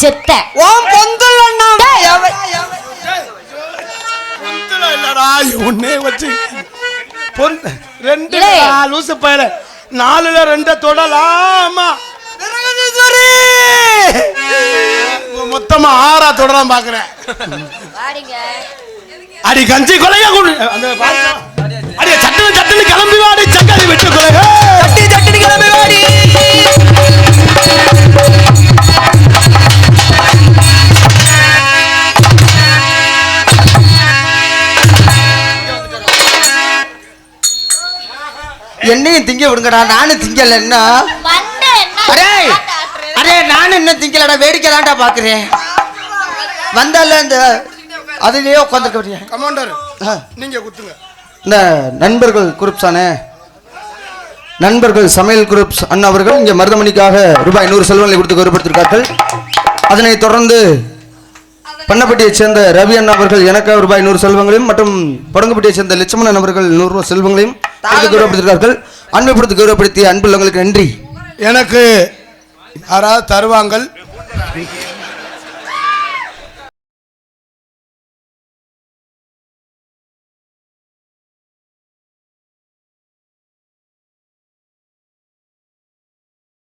செத்த. ஓம் பொந்தல் அண்ணா. இல்லடா உன்னே வச்சு. பொன் ரெண்டு. லூசு பயல. நாலுல ரெண்ட தொடலாமா! மொத்தமா ஆறா தொடலாம் பாக்குறேன். வாடிங்க. அடி கஞ்சி கொலையா குடு. அந்த என்னையும் திங்க விடுங்கடா நானும் திங்கல என்ன? என்ன அரே? அரே நானும் இன்னும் திங்கலடா வேடிக்கை தான்டா பாக்குறேன். வந்தால இந்த அதுலயே உட்காந்துருக்க கமாண்டர் நீங்க குத்துங்க. இந்த நண்பர்கள் குரூப்ஸானே நண்பர்கள் சமையல் குரூப்ஸ் அண்ணா அவர்கள் இங்கே மருதமணிக்காக ரூபாய் நூறு செல்வங்களை கொடுத்து கௌரவப்படுத்திருக்கார்கள். அதனைத் தொடர்ந்து பண்ணப்பட்டியைச் சேர்ந்த ரவி அண்ணா அவர்கள் எனக்காக ரூபாய் நூறு செல்வங்களையும் மற்றும் படங்குப்பட்டியைச் சேர்ந்த லட்சுமணன் அவர்கள் நூறு செல்வங்களையும் கௌரவப்படுத்திருக்கார்கள் அன்பை கொடுத்து கௌரவப்படுத்திய அன்புள்ளவங்களுக்கு நன்றி. எனக்கு யாராவது தருவாங்கள்?